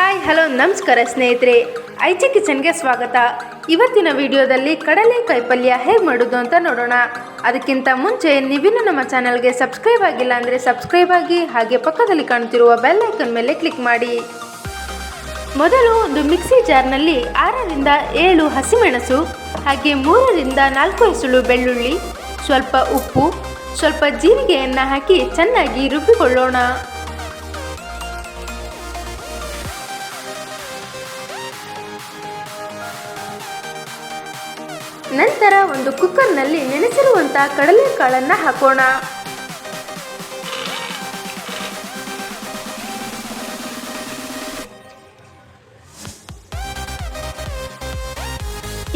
Hi, hello, ನಮಸ್ಕಾರ ಸ್ನೇಹಿತರೆ. ಐಚಿ ಕಿಚನ್ಗೆ ಸ್ವಾಗತ. ಇವತ್ತಿನ ವಿಡಿಯೋದಲ್ಲಿ ಕಡಲೆಕಾಯಿ ಪಲ್ಯ ಹೇಗೆ ಮಾಡೋದು ಅಂತ ನೋಡೋಣ. ಅದಕ್ಕಿಂತ ಮುಂಚೆ ನೀವಿನ್ನೂ ನಮ್ಮ ಚಾನಲ್ಗೆ ಸಬ್ಸ್ಕ್ರೈಬ್ ಆಗಿಲ್ಲ ಅಂದರೆ ಸಬ್ಸ್ಕ್ರೈಬ್ ಆಗಿ, ಹಾಗೆ ಪಕ್ಕದಲ್ಲಿ ಕಾಣ್ತಿರುವ ಬೆಲ್ ಐಕನ್ ಮೇಲೆ ಕ್ಲಿಕ್ ಮಾಡಿ. ಮೊದಲು ಒಂದು ಮಿಕ್ಸಿ ಜಾರ್ನಲ್ಲಿ ಆರರಿಂದ ಏಳು ಹಸಿಮೆಣಸು, ಹಾಗೆ ಮೂರರಿಂದ ನಾಲ್ಕು ಹೆಸಳು ಬೆಳ್ಳುಳ್ಳಿ, ಸ್ವಲ್ಪ ಉಪ್ಪು, ಸ್ವಲ್ಪ ಜೀರಿಗೆಯನ್ನು ಹಾಕಿ ಚೆನ್ನಾಗಿ ರುಬ್ಬಿಕೊಳ್ಳೋಣ. ನಂತರ ಒಂದು ಕುಕ್ಕರ್ನಲ್ಲಿ ನೆನೆಸಿರುವಂಥ ಕಡಲೆಕಾಳನ್ನು ಹಾಕೋಣ.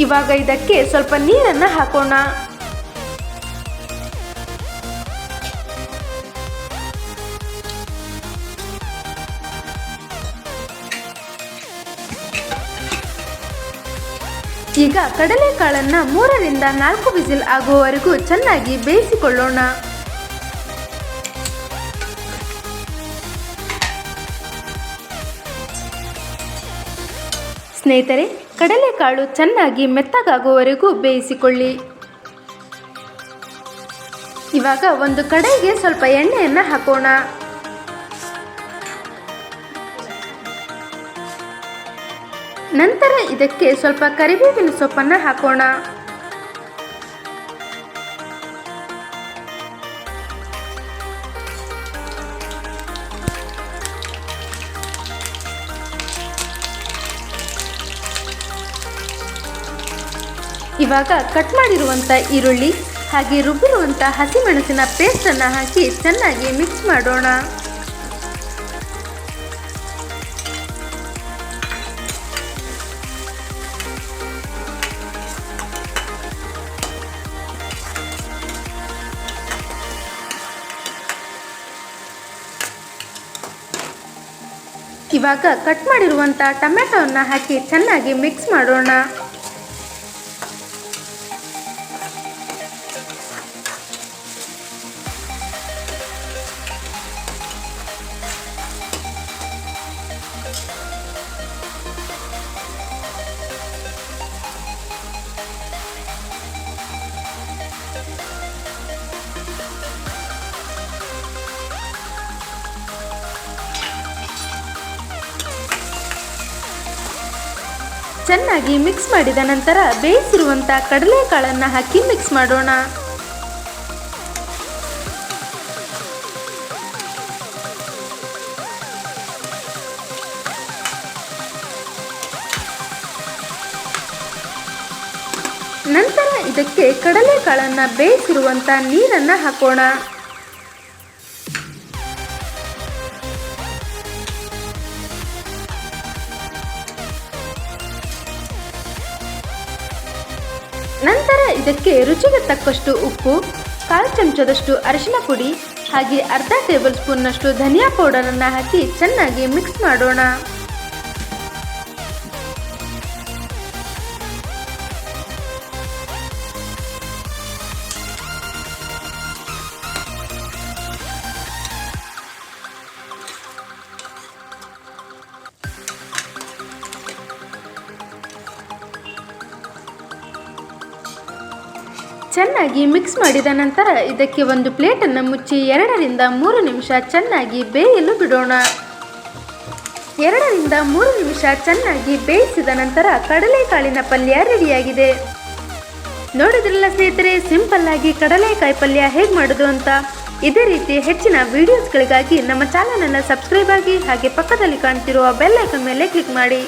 ಇವಾಗ ಇದಕ್ಕೆ ಸ್ವಲ್ಪ ನೀರನ್ನು ಹಾಕೋಣ. ಈಗ ಕಡಲೆಕಾಳನ್ನು ಮೂರರಿಂದ ನಾಲ್ಕು ವಿಸಿಲ್ ಆಗುವವರೆಗೂ ಚೆನ್ನಾಗಿ ಬೇಯಿಸಿಕೊಳ್ಳೋಣ. ಸ್ನೇಹಿತರೆ ಕಡಲೆಕಾಳು ಚೆನ್ನಾಗಿ ಮೆತ್ತಗಾಗುವವರೆಗೂ ಬೇಯಿಸಿಕೊಳ್ಳಿ. ಇವಾಗ ಒಂದು ಕಡೆಗೆ ಸ್ವಲ್ಪ ಎಣ್ಣೆಯನ್ನು ಹಾಕೋಣ. ನಂತರ ಇದಕ್ಕೆ ಸ್ವಲ್ಪ ಕರಿಬೇವಿನ ಸೊಪ್ಪನ್ನು ಹಾಕೋಣ. ಇವಾಗ ಕಟ್ ಮಾಡಿರುವಂಥ ಈರುಳ್ಳಿ ಹಾಗೆ ರುಬ್ಬಿರುವಂಥ ಹಸಿಮೆಣಸಿನ ಪೇಸ್ಟನ್ನು ಹಾಕಿ ಚೆನ್ನಾಗಿ ಮಿಕ್ಸ್ ಮಾಡೋಣ. ಇವಾಗ ಕಟ್ ಮಾಡಿರುವಂಥ ಟೊಮೆಟೊವನ್ನು ಹಾಕಿ ಚೆನ್ನಾಗಿ ಮಿಕ್ಸ್ ಮಾಡೋಣ. ಚೆನ್ನಾಗಿ ಮಿಕ್ಸ್ ಮಾಡಿದ ನಂತರ ಬೇಯಿಸಿರುವಂಥ ಕಡಲೆಕಾಳನ್ನು ಹಾಕಿ ಮಿಕ್ಸ್ ಮಾಡೋಣ. ನಂತರ ಇದಕ್ಕೆ ಕಡಲೆಕಾಳನ್ನು ಬೇಯಿಸಿರುವಂಥ ನೀರನ್ನು ಹಾಕೋಣ. ನಂತರ ಇದಕ್ಕೆ ರುಚಿಗೆ ತಕ್ಕಷ್ಟು ಉಪ್ಪು ಕಾಲು ಚಮಚದಷ್ಟು ಅರಿಶಿನ ಪುಡಿ, ಹಾಗೆ ಅರ್ಧ ಟೇಬಲ್ ಸ್ಪೂನ್ನಷ್ಟು ಧನಿಯಾ ಪೌಡರನ್ನು ಹಾಕಿ ಚೆನ್ನಾಗಿ ಮಿಕ್ಸ್ ಮಾಡೋಣ. ಚೆನ್ನಾಗಿ ಮಿಕ್ಸ್ ಮಾಡಿದ ನಂತರ ಇದಕ್ಕೆ ಒಂದು ಪ್ಲೇಟನ್ನು ಮುಚ್ಚಿ ಎರಡರಿಂದ ಮೂರು ನಿಮಿಷ ಚೆನ್ನಾಗಿ ಬೇಯಲು ಬಿಡೋಣ. ಎರಡರಿಂದ ಮೂರು ನಿಮಿಷ ಚೆನ್ನಾಗಿ ಬೇಯಿಸಿದ ನಂತರ ಕಡಲೆಕಾಳಿನ ಪಲ್ಯ ರೆಡಿಯಾಗಿದೆ. ನೋಡಿದ್ರಲ್ಲ ಸ್ನೇಹಿತರೆ, ಸಿಂಪಲ್ ಆಗಿ ಕಡಲೆಕಾಯಿ ಪಲ್ಯ ಹೇಗೆ ಮಾಡೋದು ಅಂತ? ಇದೇ ರೀತಿ ಹೆಚ್ಚಿನ ವಿಡಿಯೋಸ್ಗಳಿಗಾಗಿ ನಮ್ಮ ಚಾನಲನ್ನು ಸಬ್ಸ್ಕ್ರೈಬ್ ಆಗಿ ಹಾಗೆ ಪಕ್ಕದಲ್ಲಿ ಕಾಣ್ತಿರುವ ಬೆಲ್ ಮೇಲೆ ಕ್ಲಿಕ್ ಮಾಡಿ.